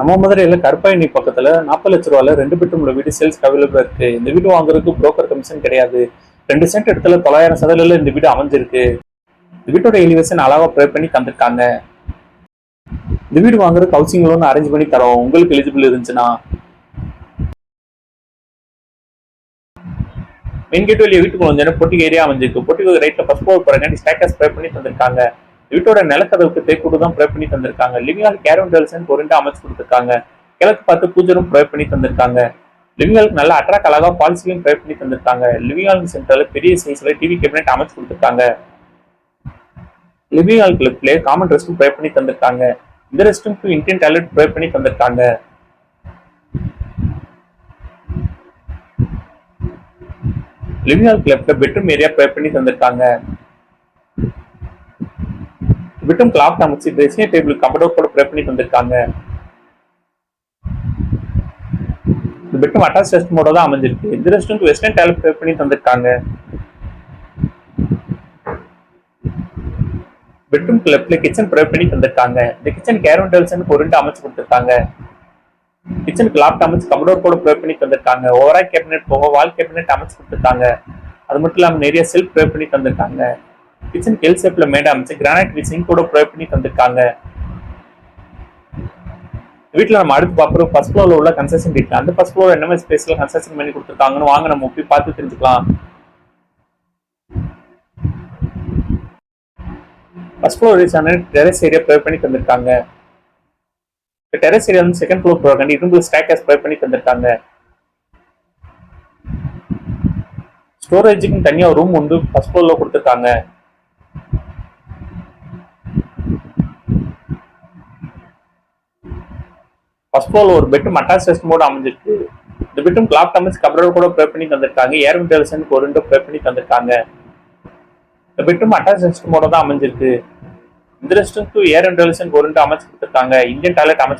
நம்ம மதுரையில் கருப்பாயணி பக்கத்தில் நாற்பது லட்ச ரூபாயில் ரெண்டு பெட்ரூம்ல வீடு சேல்ஸ் அவைலபிள் இருக்கு. இந்த வீடு வாங்குறதுக்கு புரோக்கர் கமிஷன் கிடையாது. ரெண்டு சென்ட் இடத்துல தொள்ளாயிரம் சதவீதம் இந்த வீடு அமைஞ்சிருக்கு. இந்த வீட்டோட எலிவேஷன் அழகாக ப்ரே பண்ணி தந்திருக்காங்க. இந்த வீடு வாங்குறதுக்கு ஹவுசிங் லோன் அரேஞ்ச் பண்ணி தரோம். உங்களுக்கு எலிஜிபிள் இருந்துச்சுன்னா. மெயின் கேட் வழியை வீட்டுக்கு கொஞ்சம் பொட்டிக்கு ஏரியா அமைஞ்சிருக்கு. பொட்டிக்கு ரைட்டில் ஃபஸ்ட் ஃப்ளோர் போகிறாங்க ஸ்டேட்டஸ் ப்ரே பண்ணி தந்திருக்காங்க. வீட்டோட நிலக்கதவுக்கு தேக்கூடு தான் ப்ரே பண்ணி தந்திருக்காங்க. லிவிங் ஹால் கேரன் டெல்சன் பொருண்டு அமைச்சு கொடுத்துருக்காங்க. கிழக்கு பார்த்து பூஜரும் ப்ரே பண்ணி தந்திருக்காங்க. லிவிங்காலுக்கு நல்ல அட்ராக்ட் அழகாக பாலிசிலையும் ப்ரே பண்ணி தந்திருக்காங்க. லிவிங் சென்டரில் சென்டர்ல பெரிய சைஸில் டிவி கேபினெட் அமைச்சு கொடுத்துருக்காங்க. லிவிங் ஹால் கிளப்ல காமன் ரெஸ்ட்டும் ப்ரே பண்ணி தந்திருக்காங்க. இந்த ரெஸ்ட்டும் இன்டென்ட் அலர்ட் ப்ரே பண்ணி தந்திருக்காங்க. லிவிங் ஹால் கிளப்ல பெட்ரூம் ஏரியா ப்ரே பண்ணி தந்திருக்காங்க. பெட்ரூம் கிளாக் அமைச்சு ட்ரெஸ்ஸிங் டேபிள் கபடோர் கூட ப்ரே பண்ணி தந்திருக்காங்க இந்த பெட்ரூம் அட்டாச் ரெஸ்ட் மோட தான் அமைஞ்சிருக்கு. இந்த ரெஸ்ட்டும் வெஸ்டர்ன் டாய்லெட் ப்ரே பண்ணி தந்திருக்காங்க பெட்ரூம் கிளப்ல கிச்சன் ப்ரே பண்ணி தந்திருக்காங்க இந்த கிச்சன் கேரன் டெல்சன் ஒரு அமைச்சு கொடுத்துருக்காங்க. கிச்சனுக்கு லாப்டாப் அமைச்சு கபடோர் கூட ப்ரே பண்ணி தந்திருக்காங்க ஓவரா கேபினெட் போக வால் கேபினெட் அமைச்சு கொடுத்துருக்காங்க. அது மட்டும் இல்லாமல் நிறைய செல்ஃப் ப்ரே பண்ணி தந்திருக்காங்க கிச்சன் எல் ஷேப்ல மேடை அமைச்சு கிரானைட் விசிங் கூட ப்ரொவைட் பண்ணி தந்திருக்காங்க. வீட்டில் நம்ம அடுத்து பார்க்குறோம் ஃபர்ஸ்ட் ஃப்ளோரில் உள்ள கன்ஸ்ட்ரக்ஷன் டீட்டெயில் அந்த ஃபர்ஸ்ட் ஃப்ளோர் என்ன மாதிரி ஸ்பேஸ்ல கன்ஸ்ட்ரக்ஷன் பண்ணி கொடுத்துருக்காங்கன்னு வாங்க நம்ம போய் பார்த்து தெரிஞ்சுக்கலாம். ஃபர்ஸ்ட் ஃப்ளோர் ரீச் ஆன டெரஸ் ஏரியா ப்ரொவைட் பண்ணி தந்திருக்காங்க. டெரஸ் ஏரியா வந்து செகண்ட் ஃப்ளோர் போகிறாங்க இரும்பு ஸ்டாக்கர்ஸ் ப்ரொவைட் பண்ணி தந்திருக்காங்க. ஸ்டோரேஜுக்கு தனியாக ரூம் உண்டு ஃபர்ஸ்ட் ஃப்ளோரில் கொடுத்துருக்காங்க. ஃபர்ஸ்ட் ஃப்ளோர்ல ஒரு பெட்ரூம் அட்டாச் ரெஸ்ட் மோட அமைஞ்சிருக்கு. இந்த பெட்டும் கிளாப் டமஸ் கபரோட கூட ப்ரே பண்ணி தந்திருக்காங்க. ஏர் விண்டல்சன் ஒரு ரெண்டும் ப்ரே பண்ணி தந்திருக்காங்க. இந்த பெட்டும் அட்டாச் ரெஸ்ட் மோட தான் அமைஞ்சிருக்கு. இந்த ரெஸ்டும் ஏர் விண்டல்சன் ஒரு ரெண்டு அமைச்சு கொடுத்துருக்காங்க. இந்தியன் டாய்லெட் அமைச்சு